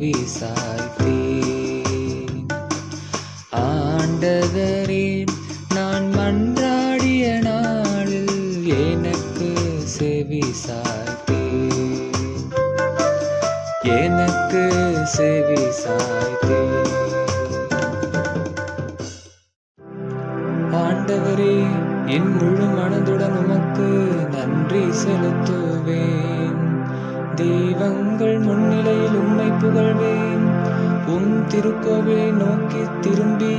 விசாய்த்தேன் ஆண்டவரே நான் மன்றாடிய நாளில் எனக்கு செவி சாய்த்தேன். எனக்கு செவி சாய்த்தேன். ஆண்டவரே என் முழு மனதுடன் உமக்கு நன்றி செலுத்துவேன். தெய்வங்கள் முன்னிலையில் உம்மை புகழ்வேன். உம் திருக்கோவிலை நோக்கி திரும்பி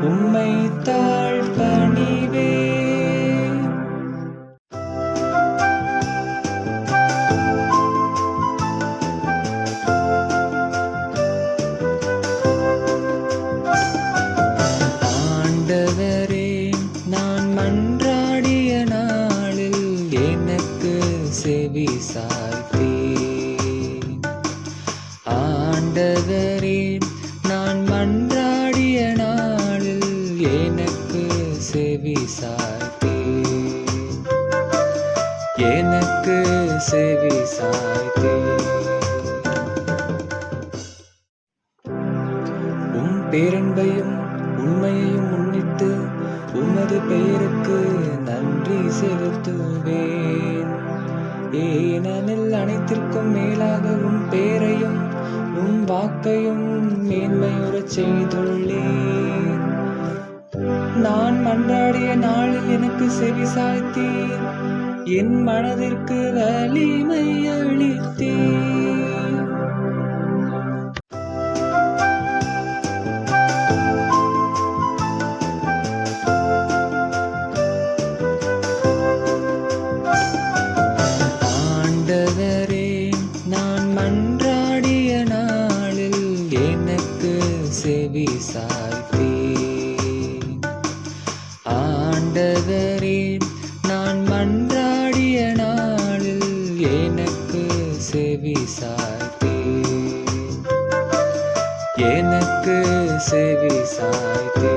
உண்மை தாழ் சாய்த்தே எனக்கு செவி சாய்த்தேன் உம் பேரன்பையும் உண்மையையும் முன்னிட்டு உமது பெயருக்கு நன்றி செலுத்துவேன். ஏனெனில் அனைத்திற்கும் மேலாக உன் பேரையும் உம் வாக்கையும் மேன்மையுறச் செய்துள்ளேன் நான் மன்றாடிய நாளில் எனக்கு செவி சாய்த்தீர். என் மனதிற்கு வலிமை அளித்தீர். ஆண்டவரே நான் மன்றாடிய நாளில் எனக்கு செவி சாய்த்தே எனக்கு செவி சாய்த்தே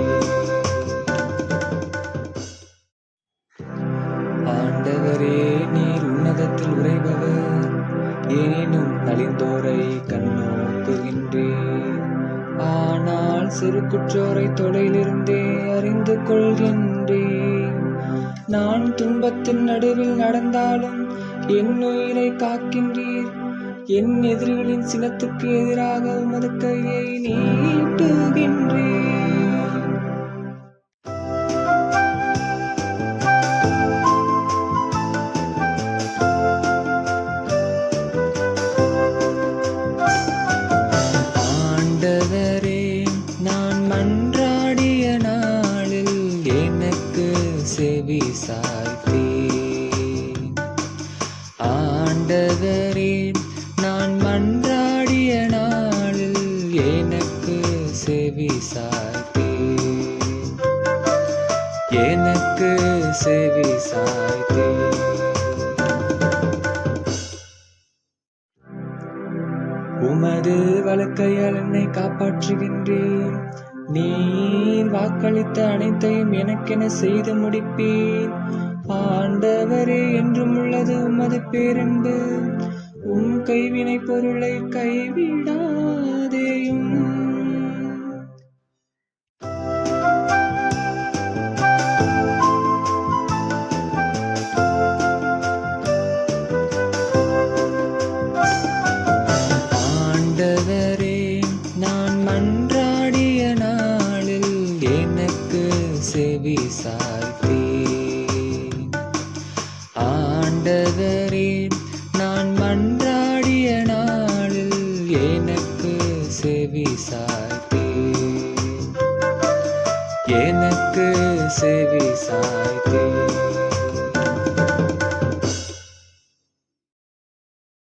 ஆண்டவரே நீர் உன்னதத்தில் உறைபவர். எனினும் நலிந்தோரை கண்ணோக்குகின்றேன் சிறு குற்றோரை தொலைலிருந்தே அறிந்து கொள்கின்றேன். நான் துன்பத்தின் நடுவில் நடந்தாலும் என் உயிரை காக்கின்றீர். என் எதிரிகளின் சினத்துக்கு எதிராக உமது கையை நீட்டுகின்றேன். செவி சாய்த்தேன். ஆண்டவரே நான் மன்றாடிய நாளில் எனக்கு செவி சாய்த்தேன். எனக்கு செவி சாய்த்தேன். உமது வழக்கையால் என்னை காப்பாற்றுகின்றேன் நீர் வாக்களித்த அனைத்தையும் எனக்கென செய்து முடிப்பேன். ஆண்டவரே என்றும் உள்ளது உமது பேரன்பு. உம் கைவினை பொருளை கைவிடாதேயும். ஆண்டவரே நான் மன்றாடிய நாளில் எனக்கு செவி சாய்த்தே. எனக்கு செவி சாய்த்தே.